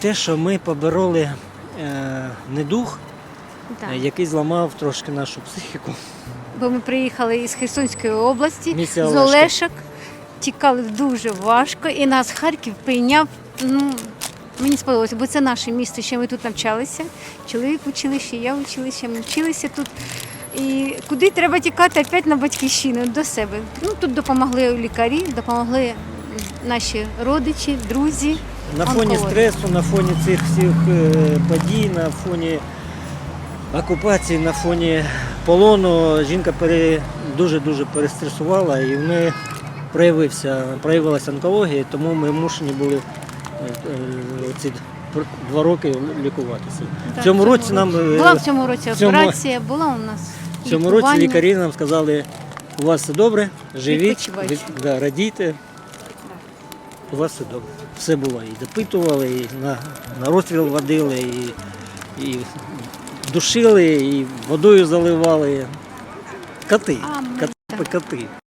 Те, що ми побороли е, недух, Так. е, який зламав трошки нашу психіку. Бо ми приїхали із Херсонської області, Місія з. Олешок, тікали дуже важко, і нас Харків прийняв. Ну, мені сподобалося, бо це наше місто, ще ми тут навчалися. Чоловік в училищі, я в училищі, ми вчилися тут. І куди треба тікати опять на батьківщину до себе. Ну тут допомогли лікарі, допомогли наші родичі, друзі. На фоні Онкологія. стресу, на фоні цих всіх е, подій, на фоні окупації, на фоні полону жінка пере, дуже-дуже перестресувала і в неї проявився, проявилася онкологія, тому ми змушені були е, ці два роки лікуватися. Так, в цьому році нам е, була в цьому році в цьому- операція, була у нас. В цьому році лікарі нам сказали, у вас все добре, живіть, да, радійте. У вас все добре. Все було. І допитували, і на, на розстріл водили, і, і душили, і водою заливали. Коти. Коти, коти.